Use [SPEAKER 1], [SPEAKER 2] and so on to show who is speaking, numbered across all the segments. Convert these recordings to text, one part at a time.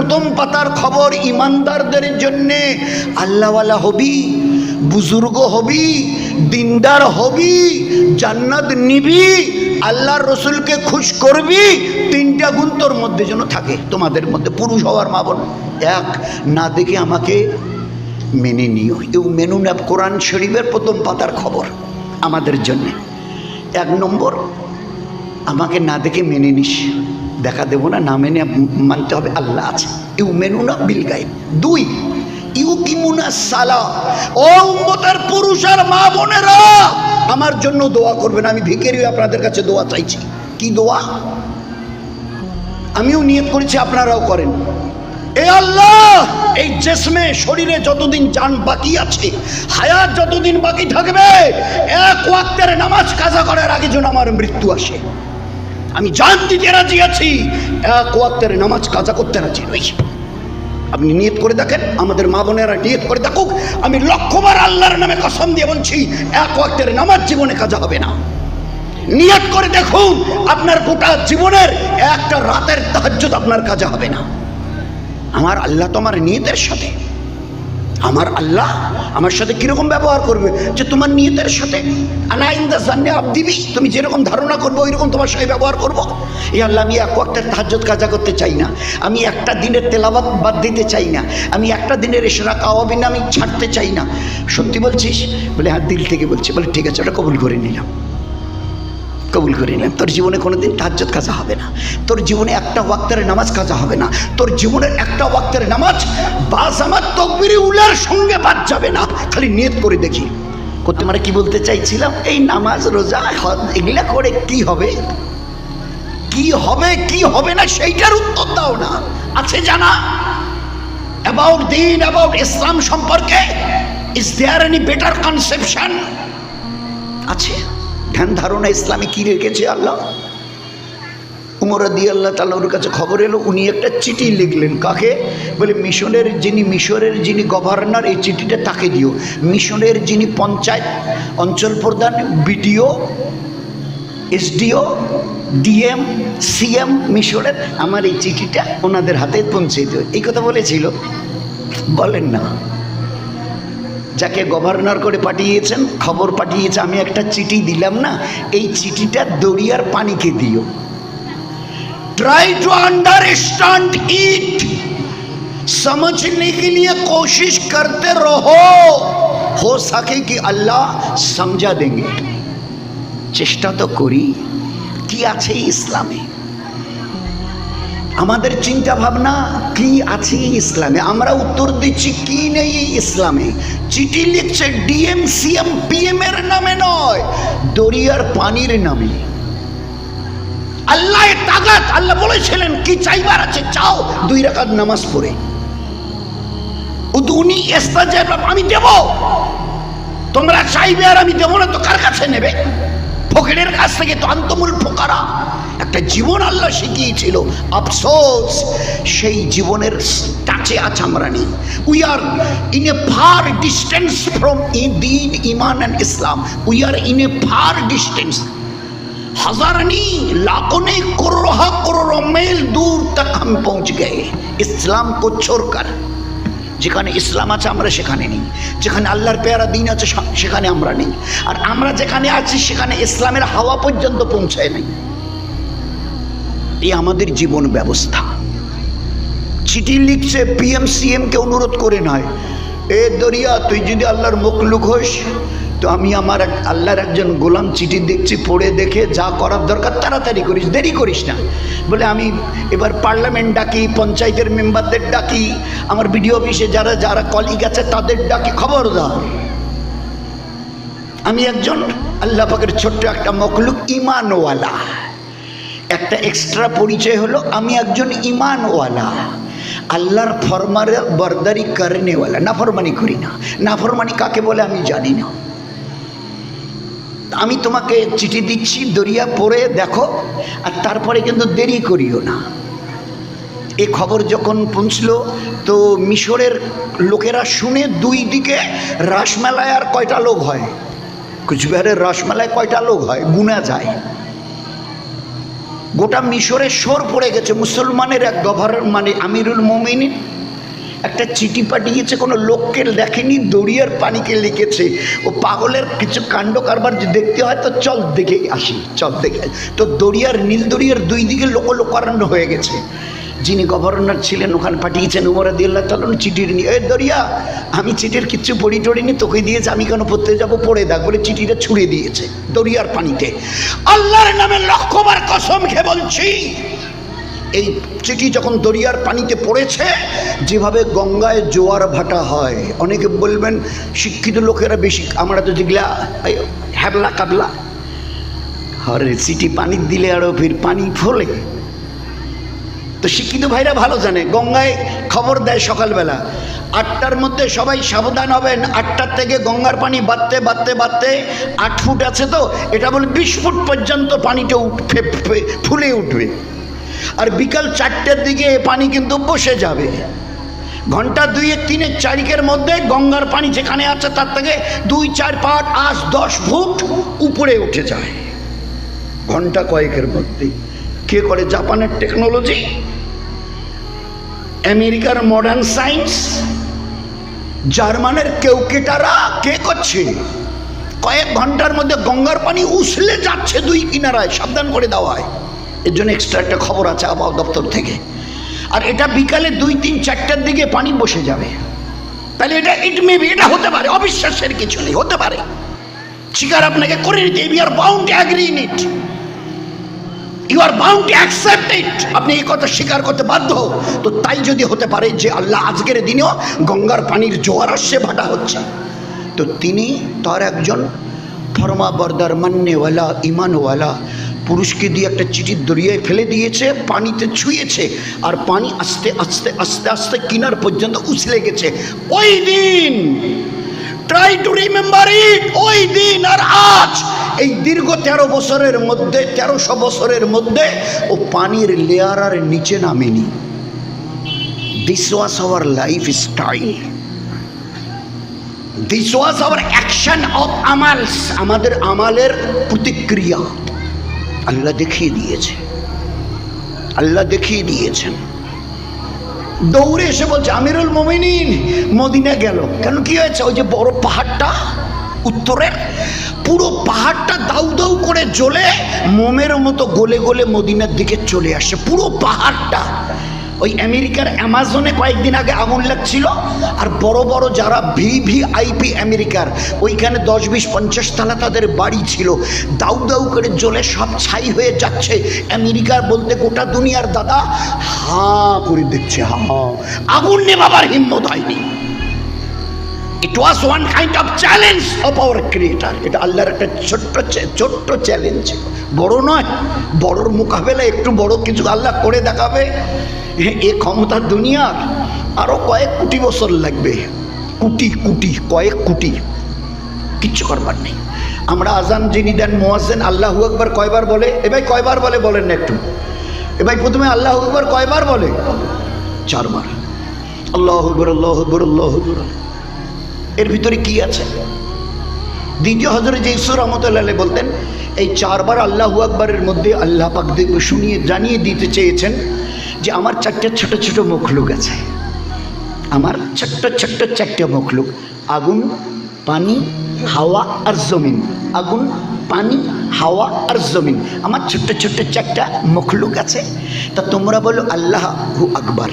[SPEAKER 1] প্রথম পাতার খবর ইমানদারদের জন্যে। আল্লাহওয়ালা হবি, বুজুর্গ হবি, দিনদার হবি, জান্নাত নিবি, আল্লাহর রসুলকে খুশ করবি, তিনটা গুণ তোর মধ্যে যেন থাকে, তোমাদের মধ্যে পুরুষ হওয়ার মা বোন। এক, না দেখে আমাকে মেনে নিও। এও মেনু ন্যাপ কোরআন শরীফের প্রথম পাতার খবর আমাদের জন্যে। এক নম্বর, আমাকে না দেখে মেনে নিস। দেখা দেবো না না মেনে মানতে হবে, আল্লাহ আছে। ইউ মেনু না বিল গাইব দুই ইউ কিমুনা সালা। ও উম্মতের পুরুষ আর মা বোনেরা, আমার জন্য দোয়া করবেন। আমি ভিকেরি আপনাদের কাছে দোয়া চাইছি। কি দোয়া? আমিও নিয়ত করেছি, আপনারাও করেন। এ আল্লাহ, এই জেসমে শরীরে যতদিন জান বাকি আছে, হায়াত যতদিন বাকি থাকবে, এক ওয়াক্তের নামাজ কাজা করার আগে যেন আমার মৃত্যু আসে। আমি জান দিতে রাজি আছি, এক ওয়াক্তের নামাজ কাজা করতে রাজি নই। আপনি নিয়ত করে দেখেন, আমাদের মা বোনেরা নিয়ত করে দেখুক, আমি লক্ষ্যবার আল্লাহর নামে কসম দিয়ে বলছি, এক ওয়াক্তের নামাজ জীবনে কাজা হবে না। নিয়ত করে দেখুন, আপনার গোটা জীবনের একটা রাতের তাহাজ্জুদ আপনার কাজে হবে না। আমার আল্লাহ তো আমার নিয়তের সাথে আমার আল্লাহ আমার সাথে কীরকম ব্যবহার করবে? যে তোমার নিয়তের সাথে আনাইন্দা জান্নে আপ দিবি। তুমি যেরকম ধারণা করব ওই রকম তোমার সাথে ব্যবহার করব। এই আল্লাহ, আমি এক ওয়াক্তের তাহাজ্জুদ কাজা করতে চাই না। আমি একটা দিনের তেলাবাত বাদ দিতে চাই না। আমি একটা দিনের এসরা কাওয়াবিন আমি ছাড়তে চাই না। সত্যি বলছিস? বলে হ্যাঁ দিল থেকে বলছি। বলে ঠিক আছে, ওটা কবুল করে নিলাম। কবুল করে নিলাম। তোর জীবনে কোনোদিন তাহাজ্জত কাজা হবে না। তোর জীবনে একটা ওয়াক্তের নামাজ কাজা হবে না। তোর জীবনের একটা ওয়াক্তের নামাজ বাস আমার তকবিরি উলার সঙ্গে বাদ যাবে না। খালি নিয়ত করে দেখি। করতে মানে কি বলতে চাইছিলাম? এই নামাজ, রোজা এগুলা করে কি হবে? কি হবে কি হবে না সেইটার উত্তর দাও না। আছে জানা? অ্যাবাউট দিন অ্যাবাউট ইসলাম সম্পর্কে is there any better conception আছে? ধ্যান ধারণা ইসলামে কি রেখেছে আল্লাহ? উমর দি আল্লাহ তাল্লাহর কাছে খবর এলো, উনি একটা চিঠি লিখলেন কাকে? বলে, মিশনের যিনি, মিশরের যিনি গভর্নর, এই চিঠিটা তাকে দিও। মিশনের যিনি পঞ্চায়েত অঞ্চল প্রধান, বিডিও, এসডিও, ডিএম, সিএম মিশরের, আমার এই চিঠিটা ওনাদের হাতে পৌঁছে দিও। এই কথা বলেছিল। বলেন না। যাকে গভর্নর করে পাঠিয়েছেন খবর পাঠিয়েছে আমি একটা চিঠি দিলাম না এই চিঠিটা দরিয়ার পানিকে দিও ट्राई टू अंडरस्टैंड इट समझने के लिए कोशिश करते रहो हो सके कि अल्लाह समझा देंगे চেষ্টা তো করি কি আছে ইসলামে আমাদের চিন্তা ভাবনা কি আছে ইসলামে? আমরা উত্তর দিচ্ছি, কি নেই ইসলামে? চিঠি লিখছে ডিএম, সিএম, পিএম এর নামে নয়, দরিয়ার পানির নামে। আল্লাহ তাগাত, আল্লাহ বলেছিলেন, কি চাইবার আছে চাও, দুই রাকাত নামাজ পড়ে। উনি আমি দেব। তোমরা চাইবে আর আমি দেবো না, তো কার কাছে নেবে? ফকিরের কাছ থেকে তো আন্তমূল ফোকারা। একটা জীবন আল্লাহ শিখিয়েছিল আফসোস সেই জীবনের টাচে আছে আমরা নেই we are in a far distance from দিন ইমান and Islam we are in a far distance हजार नहीं लाखों नहीं करोड़ों करोड़ों मील दूर तक हम पहुंच गए इस्लाम को छोड़कर যেখানে ইসলাম আছে আমরা সেখানে নেই যেখানে আল্লাহর পেয়ারা দিন আছে সে- সেখানে আমরা নেই আর আমরা যেখানে আছি সেখানে ইসলামের হাওয়া পর্যন্ত পৌঁছায় নাই এই আমাদের জীবন ব্যবস্থা। চিঠি লিখছে পিএম সিএমকে অনুরোধ করে নয়। এ দরিয়া, তুই যদি আল্লাহর মুখলুক হোস, তো আমি আমার এক, আল্লাহর একজন গোলাম চিঠি দেখছি, পড়ে দেখে যা করার দরকার তাড়াতাড়ি করিস, দেরি করিস না। বলে আমি এবার পার্লামেন্ট ডাকি, পঞ্চায়েতের মেম্বারদের ডাকি, আমার বিডিও অফিসে যারা যারা কলিগ আছে তাদের ডাকি খবর দাও আমি একজন আল্লাহ পাকের ছোট্ট একটা মকলুক ইমানওয়ালা। একটা এক্সট্রা পরিচয় হলো, আমি একজন ইমানওয়ালা। আল্লাহর ফরমার বরদারি করেনেওয়ালা। নাফরমানি করি না। নাফরমানি কাকে বলে আমি জানি না। আমি তোমাকে চিঠি দিচ্ছি, দরিয়া পড়ে দেখো, আর তারপরে কিন্তু দেরি করিও না। এ খবর যখন পৌঁছলো, তো মিশরের লোকেরা শুনে দুই দিকে রাসমেলায় আর কয়টা লোক হয়? কুচবিহারের রাসমেলায় কয়টা লোক হয়? গুনা যায়। গোটা মিশরে সর পড়ে গেছে। মুসলমানের এক গভর্নর মানে আমিরুল মোমিন একটা চিঠি পাঠিয়েছে, কোনো লোককে দেখেনি, দড়িয়ার পানিকে লিখেছে। ও পাগলের কিছু কাণ্ড কারবার দেখতে হয়, তো চল দেখে আসি, চল দেখে। তো দড়িয়ার, নীল দড়িয়ার দুই দিকে লোকলোকারণ্য হয়ে গেছে। যিনি গভর্নর ছিলেন, ওখানে পাঠিয়েছেন উমরা দিল্লা তালন চিঠির নিয়ে দরিয়া, আমি চিঠির কিচ্ছু পড়ি টড়িনি তোকে দিয়েছে, আমি কেন পড়তে যাব? পড়ে দেখ। বলে চিঠিটা ছুড়ে দিয়েছে দরিয়ার পানিতে। আল্লাহর নামে লক্ষ্যবার কসম খেয়ে বলছি, এই চিঠি যখন দরিয়ার পানিতে পড়েছে, যেভাবে গঙ্গায় জোয়ার ভাটা হয়, অনেকে বলবেন, শিক্ষিত লোকেরা বেশি, আমরা তো যেগুলা হ্যাবলা কাবলা। হরে চিঠি পানি দিলে আরও ফির পানি ফোলে। তো শিক্ষিত ভাইরা ভালো জানে, গঙ্গায় খবর দেয় সকালবেলা। আটটার মধ্যে সবাই সাবধান হবেন, আটটার থেকে গঙ্গার পানি বাড়তে বাড়তে বাড়তে আট ফুট আছে তো, এটা বলে বিশ ফুট পর্যন্ত পানিটা উঠবে ফুলে উঠবে। আর বিকাল চারটের দিকে পানি কিন্তু বসে যাবে। ঘণ্টা দুইয়ের তিনের চারিকের মধ্যে গঙ্গার পানি যেখানে আছে তার থেকে দুই, চার, পাঁচ, আট, দশ ফুট উপরে উঠে যায়। ঘণ্টা কয়েকের মধ্যে কে করে জাপানের টেকনোলজি আমেরিকার মডার্ন সায়েন্স জার্মানের কেউ কেউকেটারা কে করছে? কয়েক ঘণ্টার মধ্যে গঙ্গার পানি উছলে যাচ্ছে দুই কিনারায়, সাবধান করে দেওয়া হয়। এর জন্য এক্সট্রা একটা খবর আছে আবহাওয়া দপ্তর থেকে। আর এটা বিকালে দুই, তিন, চারটার দিকে পানি বসে যাবে। তাহলে এটা ইট মেবি এটা হতে পারে অবিশ্বাসের কিছু নেই, হতে পারে। স্বীকার আপনাকে করে নিতে are bound agree in it you are bound to accept it আপনি এই কথা স্বীকার করতে বাধ্য। তো তাই যদি হতে পারে যে আল্লাহ আজকের দিনেও গঙ্গার পানির জোয়ার আসছে, ভাটা হচ্ছে। তো তিনি তার একজন ফরমা বরদার মান্যওয়ালা ইমানওয়ালা পুরুষকে দিয়ে একটা চিঠির দরিয়ায় ফেলে দিয়েছে, পানিতে ছুঁয়েছে, আর পানি আস্তে আস্তে আস্তে আস্তে কিনার পর্যন্ত উছলে গেছে। ওই দিন ট্রাই টু রিমেম্বার ইট ওই দিন আর আজ। এই দীর্ঘ তেরো বছরের মধ্যে, তেরোশো বছরের মধ্যে ও পানির লেয়ার আর নিচে নামেনি। This was our lifestyle this was our action of আমালস আমাদের আমালের প্রতিক্রিয়া। আল্লাহ দেখিয়ে দিয়েছে। আল্লাহ দেখিয়ে দিয়েছেন। দৌড়ে এসে বলছে, আমিরুল মমিনিন, মদিনা গেল। কেন কি হয়েছে? ওই যে বড় পাহাড়টা, উত্তরের, পুরো পাহাড়টা দাউ দাউ করে জ্বলে মোমের মতো গলে গলে মদিনার দিকে চলে আসে। পুরো পাহাড়টা। ওই আমেরিকার অ্যামাজনে কয়েকদিন আগে আগুন লাগছিল, আর বড় বড় যারা ভি ভি আইপি আমেরিকার, ওইখানে দশ, বিশ, পঞ্চাশ তালা তাদের বাড়ি ছিল। দাউ দাউ করে জ্বলে সব ছাই হয়ে যাচ্ছে। আমেরিকার বলতে গোটা দুনিয়ার দাদা, হা করে দেখছে, হা আগুন নেভাবার হিম্মত হয়নি। It was one kind of challenge of our creator এটা আল্লাহর একটা ছোট্ট ছোট্ট চ্যালেঞ্জ বড় নয়, বড়র মোকাবেলা একটু বড় কিছু আল্লাহ করে দেখাবে। এ- ক্ষমতা দুনিয়ার আরও কয়েক কোটি বছর লাগবে। কোটি কোটি, কয়েক কোটি। কিচ্ছু করবার নেই। আমরা আজান যিনি দেন মোয়াজেন আল্লাহু একবার কয়বার বলে? এবার কয়বার বলে বলেন না একটু। এবার প্রথমে আল্লাহ একবার কয়বার বলে? চারবার। আল্লাহ আকবর আল্লাহ আকবর আল্লাহ আকবর। এর ভিতরে কি আছে? দ্বিতীয় হজরে যে ঈশ্বর রহমতুল্লাহ বলতেন, এই চারবার আল্লাহু আকবরের মধ্যে আল্লাহ পাক শুনিয়ে, জানিয়ে দিতে চেয়েছেন যে আমার চারটে ছোট ছোট মুখলুক আছে। আমার ছোট্ট ছোট্ট চারটে মুখলুক, আগুন, পানি, হাওয়া আর জমিন। আগুন, পানি, হাওয়া আর জমিন। আমার ছোট্ট ছোট্ট চারটা মুখলুক আছে। তা তোমরা বলো, আল্লাহ হু আকবার।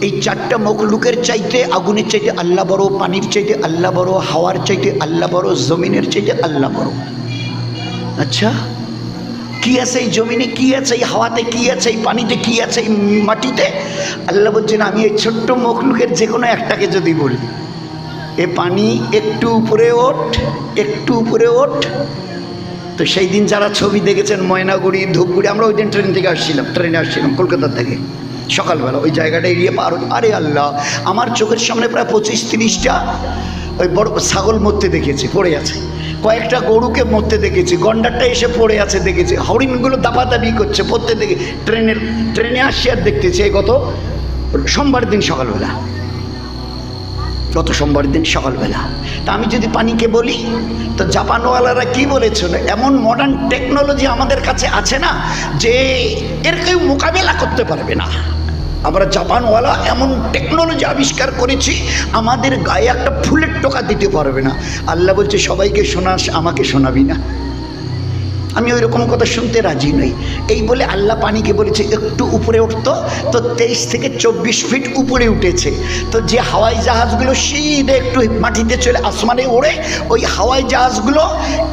[SPEAKER 1] এই চারটা মখলুকের চাইতে, আগুনের চাইতে আল্লাহ বড়, পানির চাইতে আল্লাহ বড়, হাওয়ার চাইতে আল্লাহ বড়, জমিনের চাইতে আল্লাহ বড়। আচ্ছা? কি আছে এই জমিনে? কি আছে এই হাওয়াতে? কি আছে এই পানিতে? কি আছে এই মাটিতে? আল্লাহ বলছেন, আমি এই ছোট্ট মখলুকের যে কোনো একটাকে যদি বলি, এ পানি একটু উপরে ওঠ, একটু উপরে ওঠ। তো সেই দিন যারা ছবি দেখেছেন, ময়নাগুড়ি, ধূপগুড়ি, আমরা ওই দিন ট্রেন থেকে আসছিলাম ট্রেনে আসছিলাম কলকাতা থেকে, সকালবেলা, ওই জায়গাটা এড়িয়ে পার। আরে আল্লাহ, আমার চোখের সামনে প্রায় পঁচিশ তিরিশটা ওই বড় ছাগল মরতে দেখেছি, পড়ে আছে। কয়েকটা গরুকে মরতে দেখেছি, গন্ডারটা এসে পড়ে আছে দেখেছি, হরিণগুলো দাপাদাপি করছে, পড়তে দেখে, ট্রেনের, ট্রেনে আসছে আর দেখতেছি এই গত সোমবার দিন সকালবেলা। গত সোমবার দিন সকালবেলা। তা আমি যদি পানিকে বলি, তো জাপানওয়ালারা কি বলেছিল এমন মডার্ন টেকনোলজি আমাদের কাছে আছে না, যে এর কেউ মোকাবেলা করতে পারবে না। আমরা জাপানওয়ালা এমন টেকনোলজি আবিষ্কার করেছি, আমাদের গায়ে একটা ফুলের টোকা দিতে পারবে না। আল্লাহ বলছে, সবাইকে শোনাস, আমাকে শোনাবি না। আমি ওই রকম কথা শুনতে রাজি নই। এই বলে আল্লাহ পানিকে বলেছে, একটু উপরে উঠতো তো তেইশ থেকে চব্বিশ ফিট উপরে উঠেছে। তো যে হাওয়াই জাহাজগুলো সিধে একটু মাটিতে চলে আসমানে ওড়ে, ওই হাওয়াই জাহাজগুলো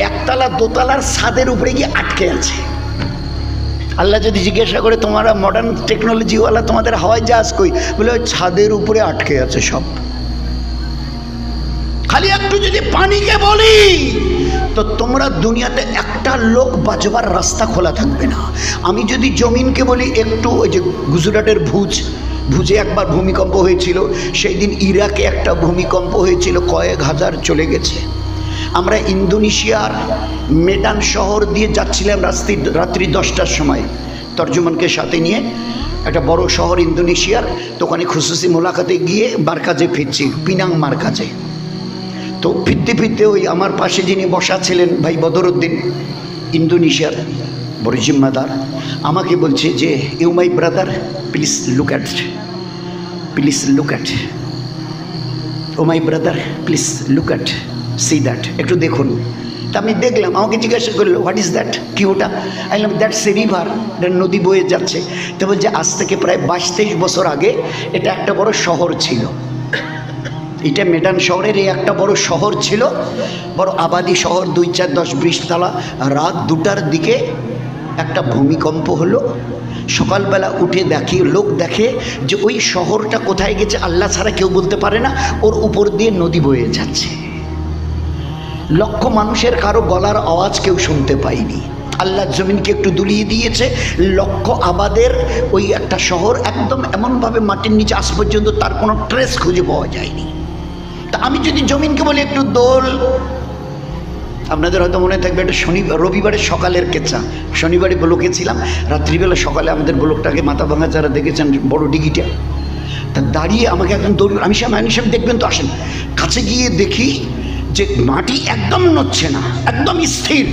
[SPEAKER 1] একতলা দোতলার ছাদের উপরে গিয়ে আটকে আছে। আল্লাহ যদি জিজ্ঞাসা করে, তোমরা মডার্ন টেকনোলজিওয়ালা তোমাদের হাওয়াই জাহাজ কই? বলে, ওই ছাদের উপরে আটকে আছে সব। খালি একটু যদি পানিকে বলি, তো তোমরা দুনিয়াতে একটা লোক বাঁচবার রাস্তা খোলা থাকবে না। আমি যদি জমিনকে বলি, একটু ওই যে গুজরাটের ভুজ, ভুজে একবার ভূমিকম্প হয়েছিল, সেই দিন ইরাকে একটা ভূমিকম্প হয়েছিল, কয়েক হাজার চলে গেছে। আমরা ইন্দোনেশিয়ার মেডান শহর দিয়ে যাচ্ছিলাম রাত্রি রাত্রি দশটার সময়। তর্জমানকে সাথে নিয়ে একটা বড় শহর ইন্দোনেশিয়ার তো ওখানে খুশুসি মোলাকাতে গিয়ে বারকাজে ফিরছি, পিনাং মার্কাজে। তো ফিরতে ফিরতে ওই আমার পাশে যিনি বসা ছিলেন, ভাই বদরুদ্দিন, ইন্দোনেশিয়ার বড় জিম্মাদার, আমাকে বলছে যে you my brother please look at please look at oh my brother please look at see that একটু দেখুন। তা আমি দেখলাম, আমাকে জিজ্ঞাসা করল হোয়াট ইজ দ্যাট কি ওটা? আইলাম দ্যাট এ রিভার এটা নদী বয়ে যাচ্ছে। তো বলছে, আজ থেকে প্রায় বাইশ তেইশ বছর আগে এটা একটা বড় শহর ছিল। এটা মেডান শহরের এই একটা বড় শহর ছিল, বড় আবাদি শহর, দুই চার দশ বিশতলা, রাত দুটার দিকে একটা ভূমিকম্প হলো। সকালবেলা উঠে দেখি, লোক দেখে যে ওই শহরটা কোথায় গেছে, আল্লাহ ছাড়া কেউ বলতে পারে না, ওর উপর দিয়ে নদী বয়ে যাচ্ছে। লক্ষ মানুষের কারও গলার আওয়াজ কেউ শুনতে পায়নি। আল্লাহ জমিনকে একটু দুলিয়ে দিয়েছে। লক্ষ আবাদের ওই একটা শহর একদম এমনভাবে মাটির নিচে আস পর্যন্ত তার কোনো ট্রেস খুঁজে পাওয়া যায়নি। তা আমি যদি জমিনকে বলি একটু দোল। আপনাদের হয়তো মনে থাকবে এটা শনি রবিবারের সকালের কেচা। শনিবারে ব্লকে ছিলাম। রাত্রিবেলা সকালে আমাদের ব্লকটাকে মাথা ভাঙা যারা দেখেছেন, বড় ডিগিটা। তা দাঁড়িয়ে আমাকে একজন দৌড় আমি সাহেব আমি দেখবেন তো, আসেন। কাছে গিয়ে দেখি যে মাটি একদম নড়ছে না, একদম স্থির।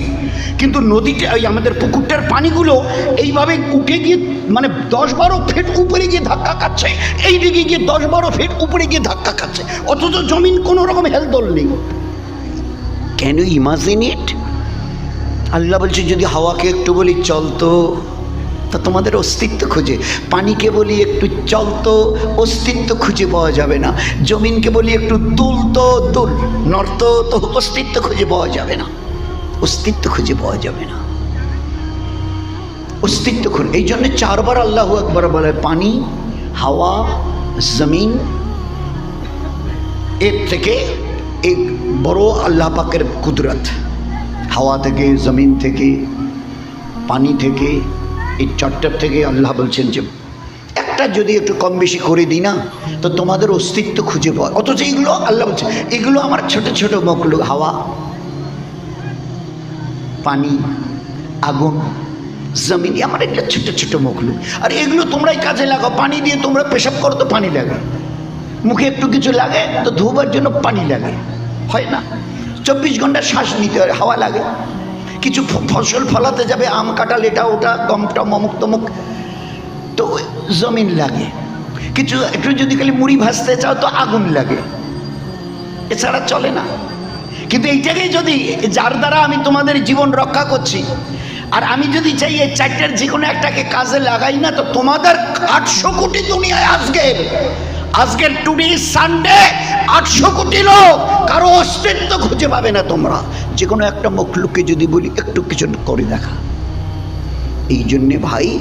[SPEAKER 1] কিন্তু নদীটা ওই আমাদের পুকুরটার পানিগুলো এইভাবে উঠে গিয়ে মানে দশ বারো ফিট উপরে গিয়ে ধাক্কা খাচ্ছে, এই দিকে গিয়ে দশ বারো ফিট উপরে গিয়ে ধাক্কা খাচ্ছে। অথচ জমিন কোনো রকম হেলদোল নেই। Can you imagine it Allah বলছে, যদি হাওয়াকে একটু বলি চলতো তোমাদের অস্তিত্ব খুঁজে। পানিকে বলি একটু চলতো, অস্তিত্ব খুঁজে পাওয়া যাবে না। জমিনকে বলি একটু দুলতো দুল নড়তো তো অস্তিত্ব খুঁজে পাওয়া যাবে না। অস্তিত্ব খুঁজে পাওয়া যাবে না। অস্তিত্ব খুঁজে এই জন্য চারবার আল্লাহ একবার বলে, পানি, হাওয়া, জমিন। এর থেকে এক বড় আল্লাহ পাকের কুদরত। হাওয়া থেকে, জমিন থেকে, পানি থেকে এই চারটার থেকে আল্লাহ বলছেন যে, একটা যদি একটু কম বেশি করে দিই না, তো তোমাদের অস্তিত্ব খুঁজে পাওয়া। অথচ এগুলো আল্লাহ বলছে, এগুলো আমার ছোট ছোট মকলু হাওয়া, পানি, আগুন, জমিন আমার এগুলো ছোট ছোট মকলু আর এগুলো তোমরাই কাজে লাগাও, পানি দিয়ে তোমরা পেশাব করো তো পানি লাগে। মুখে একটু কিছু লাগে তো ধোবার জন্য পানি লাগে। হয় না? চব্বিশ ঘণ্টা শ্বাস নিতে হয়, হাওয়া লাগে। কিছু ফসল ফলাতে যাবে, আম, কাঁঠাল, এটা, ওটা, গমটা মমুক তমুক, তো জমিন লাগে। কিছু, একটু যদি খালি মুড়ি ভাজতে চাও, তো আগুন লাগে। এছাড়া চলে না। কিন্তু এইটাকেই যদি, যার দ্বারা আমি তোমাদের জীবন রক্ষা করছি, আর আমি যদি চাই এই চারটার যে কোনো একটাকে কাজে লাগাই না, তো তোমাদের আটশো কোটি দুনিয়ায় আজকের আজকের টুডে সানডে আটশো কোটি লোক, কারও অস্তিত্ব খুঁজে পাবে না তোমরা। যে কোনো একটা মখলুককে যদি বলি, একটু কিছু করে দেখা। এই জন্যে ভাই,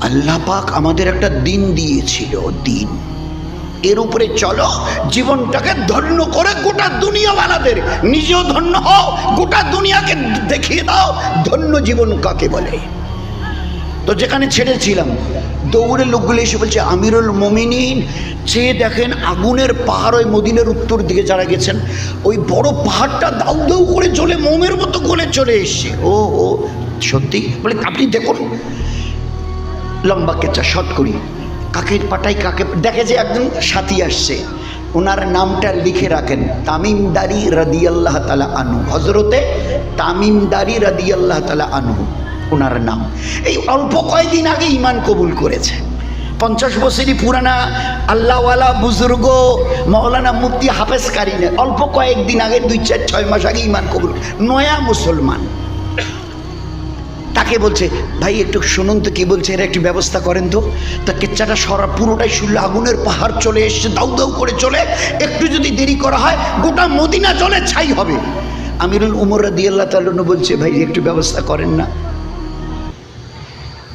[SPEAKER 1] আল্লাহ পাক আমাদের একটা দিন দিয়েছিল, দিন। এর উপরে চলো, জীবনটাকে ধন্য করে গোটা দুনিয়াওয়ালাদের, নিজেও ধন্য হও, গোটা দুনিয়াকে দেখিয়ে দাও, ধন্য জীবন কাকে বলে? তো যেখানে ছেড়েছিলাম দৌড়ে লোকগুলো এসে বলছে, আমিরুল মমিনিন, চেয়ে দেখেন আগুনের পাহাড় ওই মদিনের উত্তর দিকে যারা গেছেন, ওই বড় পাহাড়টা দাউ দাউ করে চলে মোমের মতো গলে চলে এসছে। ও ও, সত্যি? বলে, আপনি দেখুন, লম্বা কেচা শট করি, কাকের পাটাই কাকে দেখে যে একজন সাথী আসছে, ওনার নামটা লিখে রাখেন, তামিমদারি রাদিয়াল্লাহ তালা আনহু। হজরতে তামিমদারি রাদিয়াল্লাহ তালা আনহু। ওনার নাম। এই অল্প কয়েকদিন আগে ইমান কবুল করেছে। পঞ্চাশ বছরই পুরানা আল্লাহওয়ালা বুজুর্গ মৌলানা মুফতি হাফেজ কারিনে অল্প কয়েকদিন আগে দুই চার ছয় মাস আগে ইমান কবুল নয়া মুসলমান। তাকে বলছে, ভাই, একটু শুনুন তো, কি বলছে? এর একটু ব্যবস্থা করেন তো। তা কেচ্চাটা সরা পুরোটাই শুনলে, আগুনের পাহাড় চলে এসছে, দাউ দাউ করে চলে। একটু যদি দেরি করা হয়, গোটা মদিনা জলে ছাই হবে। আমিরুল উমর রাদিয়াল্লাহ তালন বলছে, ভাই, একটু ব্যবস্থা করেন না।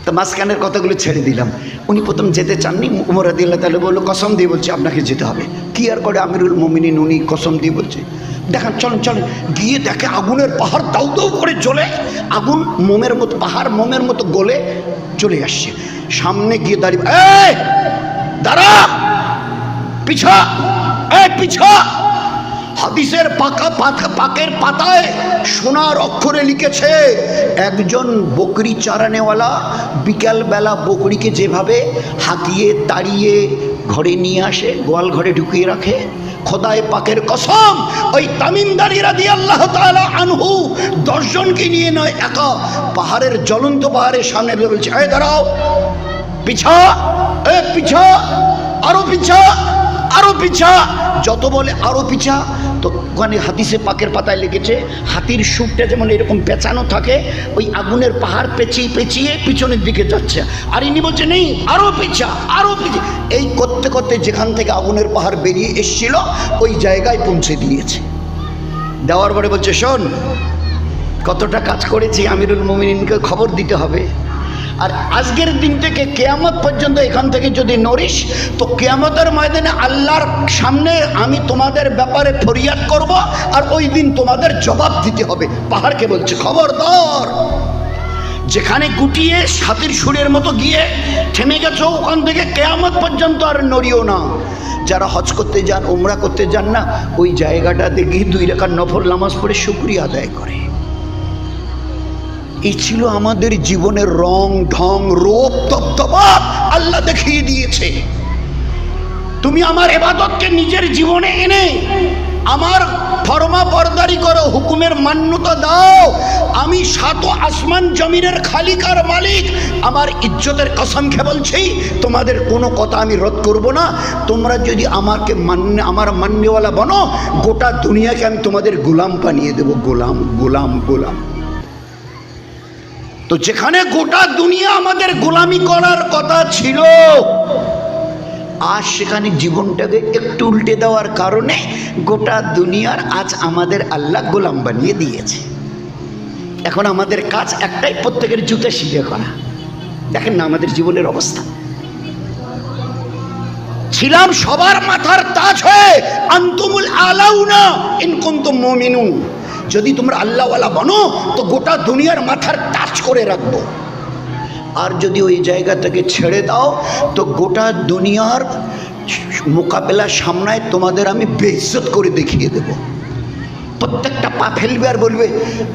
[SPEAKER 1] তো মাঝখানের কথাগুলো ছেড়ে দিলাম। উনি প্রথম যেতে চাননি, উমর রাদিয়াল্লাহ তাহলে বলল, কসম দিয়ে বলছে, আপনাকে যেতে হবে। কি আর করে আমিরুল মমিনিন উনি কসম দিয়ে বলছে। দেখেন চলেন চলেন গিয়ে দেখে আগুনের পাহাড় দাউ দাউ করে জ্বলে, আগুন মোমের মতো, পাহাড় মোমের মতো গলে চলে আসছে। সামনে গিয়ে দাঁড়িয়ে দাঁড়া, পিছা, এই, পিছা। হাদিসের পাকা পাকের পাতায় সোনার অক্ষরে লিখেছে, একজন বকরি চারানেওয়ালা বিকালবেলা বকরিকে যেভাবে হাতিয়ে তাড়িয়ে ঘরে নিয়ে আসে, গোয়াল ঘরে ঢুকিয়ে রাখে, খোদায় পাকের কসম, ওই তামিমদারি রাদি আল্লাহ আনহু দশজনকে নিয়ে নয়, একা পাহাড়ের জ্বলন্ত পাহাড়ের সামনে বলছে, এই দাঁড়াও, পিছা, এ পিছা, আরও পিছা আরও পিছা। যত বলে আরও পিছা, তো ওখানে হাতিসে পাকের পাতায় লেগেছে হাতির সুরটা যেমন এরকম পেঁচানো থাকে, ওই আগুনের পাহাড় পেঁচিয়ে পেঁচিয়ে পিছনের দিকে যাচ্ছে। আর ইনি বলছে, নেই, আরও পিছা আরও পিছা। এই করতে করতে যেখান থেকে আগুনের পাহাড় বেরিয়ে এসছিল, ওই জায়গায় পৌঁছে দিয়েছে। দেওয়ার পরে বলছে, শোন, কতটা কাজ করেছি আমিরুল মোমিনকে খবর দিতে হবে। আর আজকের দিন থেকে কেয়ামত পর্যন্ত এখান থেকে যদি নড়িস, তো কেয়ামতের ময়দানে আল্লাহর সামনে আমি তোমাদের ব্যাপারে ফরিয়াদ করব আর ওই দিন তোমাদের জবাব দিতে হবে। পাহাড়কে বলছে, খবরদার, যেখানে গুটিয়ে সাতির সুরের মতো গিয়ে থেমে গেছো, ওখান থেকে কেয়ামত পর্যন্ত আর নড়িও না। যারা হজ করতে যান, উমরা করতে যান না, ওই জায়গাটাতে গিয়ে দুই রেখার নফল নামাজ পড়ে শুক্রিয়া আদায় করে। এই ছিল আমাদের জীবনের রং, ঢং রূপ তপ্তপা আল্লাহ দেখিয়ে দিয়েছে। তুমি আমার এবাদতকে নিজের জীবনে এনে আমার ফরমা বরদারি করো, হুকুমের মান্যতা দাও। আমি সাত আসমান জমিনের খালিকার মালিক। আমার ইজ্জতের কসমকে বলছি, তোমাদের কোনো কথা আমি রদ করব না। তোমরা যদি আমাকে মান্য, আমার মান্যওয়ালা বনো, গোটা দুনিয়াকে আমি তোমাদের গোলাম বানিয়ে দেবো। গোলাম গোলাম গোলাম। তো যেখানে গোটা দুনিয়া আমাদের গোলামি করার কথা ছিল, আজ সেখানে জীবনটাকে একটু উল্টে দেওয়ার কারণে গোটা দুনিয়ার আজ আমাদের আল্লাহ গোলাম বানিয়ে দিয়েছে। এখন আমাদের কাজ একটাই, প্রত্যেকের জুতে শিখে করা। দেখেন না আমাদের জীবনের অবস্থা। ছিলাম সবার মাথার তাজ হয়ে আন্তুমুল আলাউনা ইনকুন্তুম মুমিনুন। যদি তোমরা আল্লাহওয়ালা বনো, তো গোটা দুনিয়ার মাথার টাচ করে রাখব। আর যদি ওই জায়গা থেকে ছেড়ে দাও, তো গোটা দুনিয়ার মোকাবেলা সামনায় তোমাদের আমি বেইজ্জত করে দেখিয়ে দেব। প্রত্যেকটা পা ফেলবে আর বলবে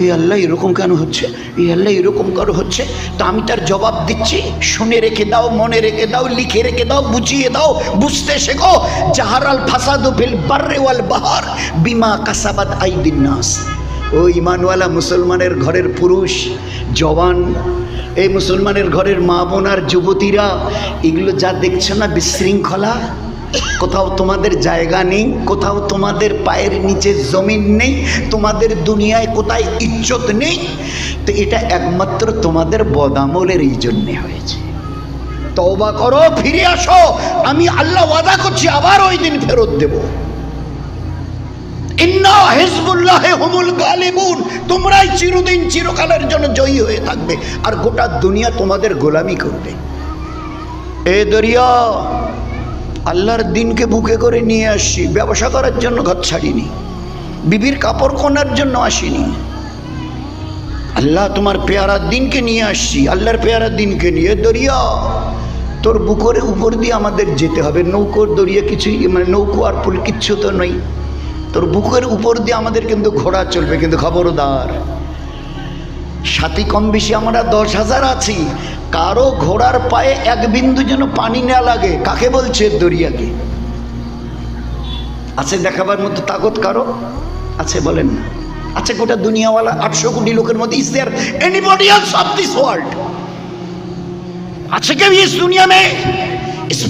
[SPEAKER 1] এই আল্লাহ, এরকম কেন হচ্ছে? এই আল্লাহ, এরকম কেন হচ্ছে? তো আমি তার জবাব দিচ্ছি, শুনে রেখে দাও, মনে রেখে দাও, লিখে রেখে দাও, বুঝিয়ে দাও, বুঝতে শেখো। জাহারাল ফাসাদু ফিল বাহার বিমা কাসাবাদ আইদিন নাস। ও ইমানওয়ালা মুসলমানের ঘরের পুরুষ, জওয়ান, এই মুসলমানের ঘরের মা বোন আর যুবতীরা, এগুলো যা দেখছ না বিশৃঙ্খলা? কোথাও তোমাদের জায়গা নেই, কোথাও তোমাদের পায়ের নিচে জমিন নেই, তোমাদের দুনিয়ায় কোথায় ইজ্জত নেই? তো এটা একমাত্র তোমাদের বদামলের এই জন্যে হয়েছে। তওবা করো, ফিরে আসো, আমি আল্লাহ ওয়াদা করছি, আবার ওই দিন ফেরত দেবো। ইন্না হিজবুল্লাহে হুমুল গালিবুন। তোমরাই চিরদিন চিরকালের জন্য জয়ী হয়ে থাকবে। আর গোটা দুনিয়া তোমাদের গোলামি করবে। এ দরিয়া, আল্লাহর দিনকে বুকে করে নিয়ে আসছি। ব্যবসা করার জন্য ঘর ছাড়িনি। বিবির কাপড় কোনার জন্য আসিনি। আল্লাহ তোমার পেয়ারার দিনকে নিয়ে আসছি। আল্লাহর পেয়ারার দিনকে নিয়ে। দরিয়া, তোর বুকরে উপর দিয়ে আমাদের যেতে হবে। নৌকোর দরিয়া কিছুই মানে নৌকো আর পুল কিচ্ছু তো নয়। তোর বুকের উপর দিয়ে আমাদের কিন্তু ঘোড়া চলবে, কিন্তু খবরদার। সাথী কম বেশি আমরা দশ হাজার আছি। কারও ঘোড়ার পায়ে এক বিন্দু যেন পানি না লাগে, কাকে বলছে দরিয়াকে আছে দেখাবার মতো তাগত কারও? আছে বলেন না। আছে গোটা দুনিয়াওয়ালা আটশো কোটি লোকের মধ্যে ইস দেয়ার এনিবডি অফ সব দিস ওয়ার্ল্ড আছে কেউ ইস দুনিয়া মে ইস